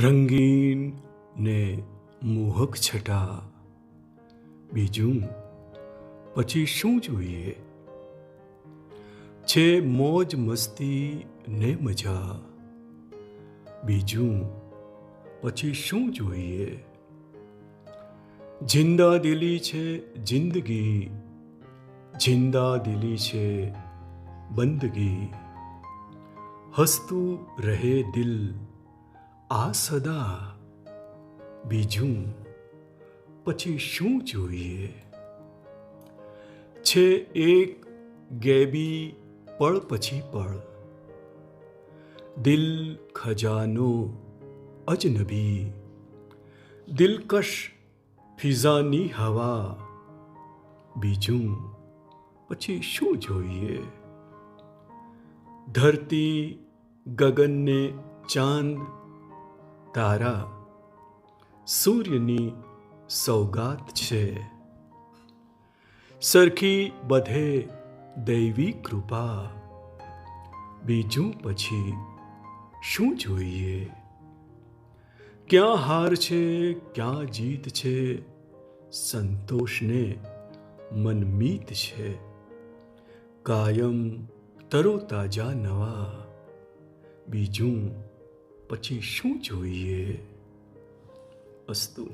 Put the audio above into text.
રંગીન ને મોહક છટા. બીજું, પછી શું જોઈએ? છે મોજ મસ્તી ને મજા. બીજું, પછી શું જોઈએ? જિંદા દિલી છે જિંદગી. જિંદા દિલી છે બંદગી. હસતું રહે દિલ. આ સદા બીજું પછી શું જોઈએ? છે એક ગેબી પળ પછી પળ. દિલ ખજાનો અજનબી. દિલકશ ફિઝાની હવા. બીજું પછી શું જોઈએ? ધરતી ગગનને ચાંદ તારા સૂર્યની સૌગાત છે. સરખી બધે દૈવી કૃપા. બીજું પછી શું જોઈએ? ક્યાં હાર છે, ક્યાં જીત છે? સંતોષને મનમીત છે. કાયમ તરોતાજા નવા. બીજું પછી શું જોઈએ? અસ્તુ